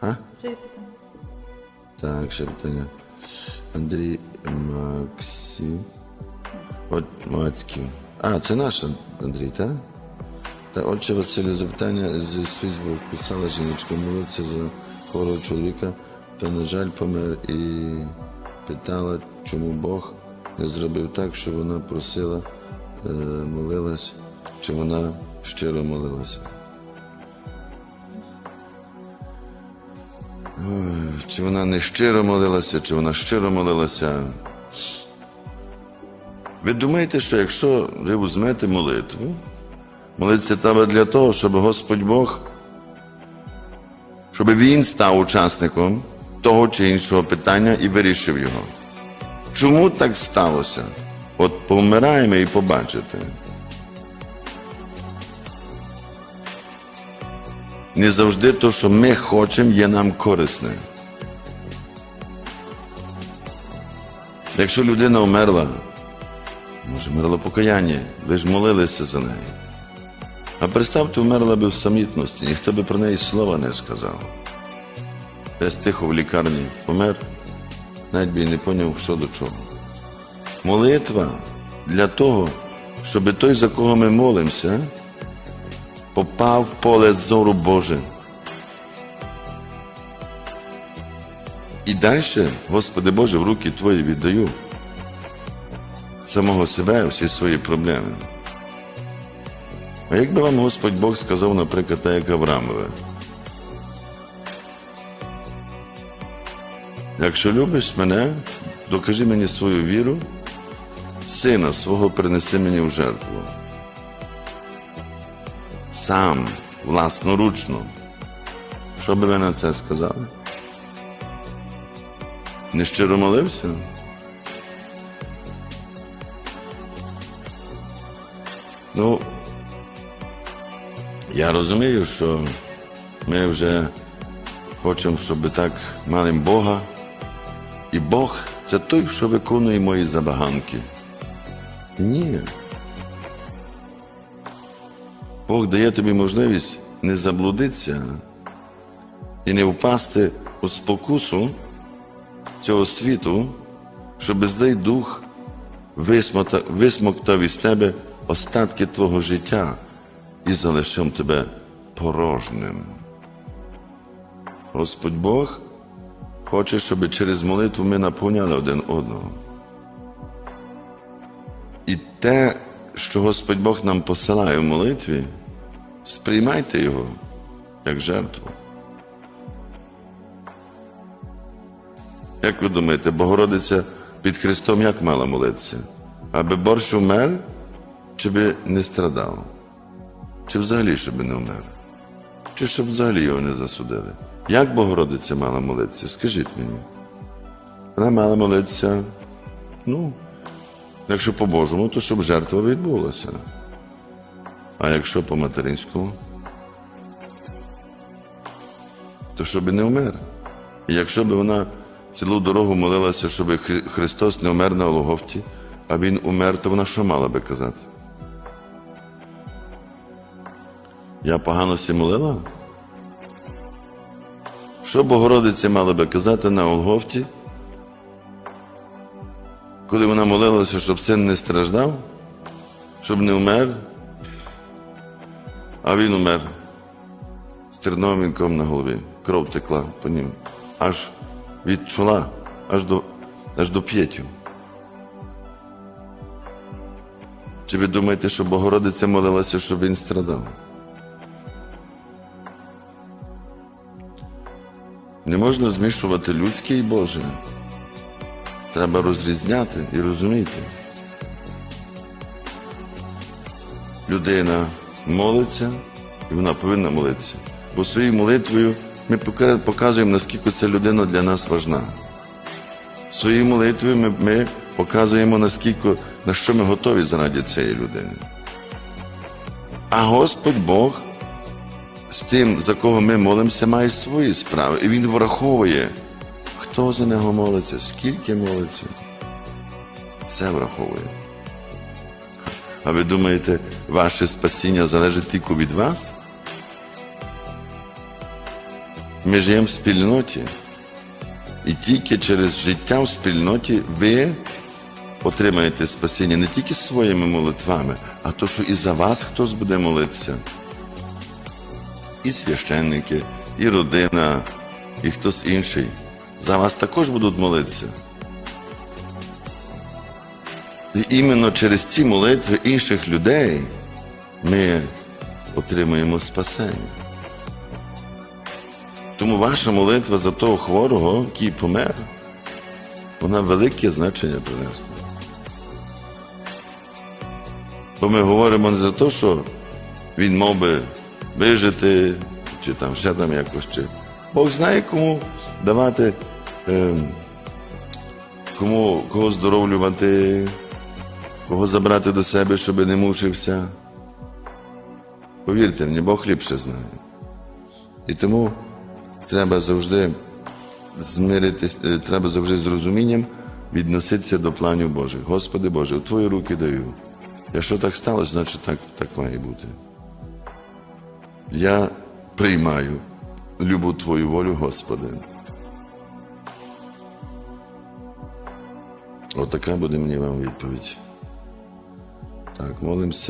А? Вже є питання. Так, ще питання. Андрій Максим. От Мацьків. А, це наш Андрій, так? Та отче Василю, запитання з, з Фейсбук писала жіночка, молиться за хворого чоловіка, та, на жаль, помер і питала, чому Бог не зробив так, що вона просила, е, молилась, чи вона щиро молилася. Чи вона не щиро молилася, чи вона щиро молилася. Ви думаєте, що якщо ви візьмете молитву, молитися треба для того, щоб Господь Бог, щоб Він став учасником того чи іншого питання і вирішив його. Чому так сталося? От помираємо і побачите. Не завжди то, що ми хочемо, є нам корисне. Якщо людина вмерла, може, вмерло покаяння, ви ж молилися за неї. А представте, вмерла би в самітності, ніхто би про неї слова не сказав. Десь тихо в лікарні помер, навіть би і не поняв, що до чого. Молитва для того, щоб той, за кого ми молимося, попав в поле зору Боже. І далі, Господи Боже, в руки Твої віддаю самого себе, всі свої проблеми. А якби вам Господь Бог сказав, наприклад, так як Авраамове, якщо любиш мене, докажи мені свою віру, сина свого принеси мені в жертву. Сам, власноручно. Що би ви на це сказали? Не щиро молився? Ну, я розумію, що ми вже хочемо, щоб так мали Бога. І Бог це той, що виконує мої забаганки. Ні. Бог дає тобі можливість не заблудитися і не впасти у спокусу цього світу, щоб злий дух висмоктав із тебе остатки твого життя і залишив тебе порожнім. Господь Бог хоче, щоб через молитву ми наповняли один одного. І те, що Господь Бог нам посилає в молитві, сприймайте його як жертву. Як ви думаєте, Богородиця під Христом як мала молитися? Аби борщ умер, чи би не страдав? Чи взагалі, щоб не вмер? Чи щоб взагалі його не засудили? Як Богородиця мала молитися? Скажіть мені. Вона мала молитися, ну, якщо по-божому, то щоб жертва відбулася. А якщо по-материнському, то щоб не вмер. І якщо б вона цілу дорогу молилася, щоб Христос не вмер на Голгофті, а Він умер, то вона що мала би казати? Я погано сі молила? Що Богородиця мала би казати на Голгофті, коли вона молилася, щоб син не страждав, щоб не вмер, а він умер з терновим на голові. Кров текла по нім, аж від чола, аж до, аж до п'єтю. Чи ви думаєте, що Богородиця молилася, щоб він страдав? Не можна змішувати людське і Боже. Треба розрізняти і розуміти. Людина молиться, і вона повинна молитися. Бо своєю молитвою ми показуємо, наскільки ця людина для нас важна. Своєю молитвою ми, ми показуємо, наскільки, на що ми готові заради цієї людини. А Господь Бог з тим, за кого ми молимося, має свої справи. І Він враховує, хто за нього молиться, скільки молиться. Все враховує. А ви думаєте, ваше спасіння залежить тільки від вас? Ми живемо в спільноті. І тільки через життя в спільноті ви отримаєте спасіння не тільки своїми молитвами, а то, що і за вас хтось буде молитися. І священники, і родина, і хтось інший. За вас також будуть молитися. І іменно через ці молитви інших людей ми отримуємо спасення. Тому ваша молитва за того хворого, який помер, вона велике значення принесла. Бо ми говоримо не за те, що він мав би вижити, чи там ще там якось. Чи... Бог знає, кому давати, е, кому, кого здоровлювати, кого забрати до себе, щоб не мучився. Повірте мені, Бог ліпше знає. І тому треба завжди змиритись, е, треба завжди з розумінням відноситися до планів Божих. Господи Боже, у Твої руки даю. Якщо так сталося, значить так, так має бути. Я приймаю любу Твою волю, Господи. Отака буде мені вам відповідь. Так, молимося.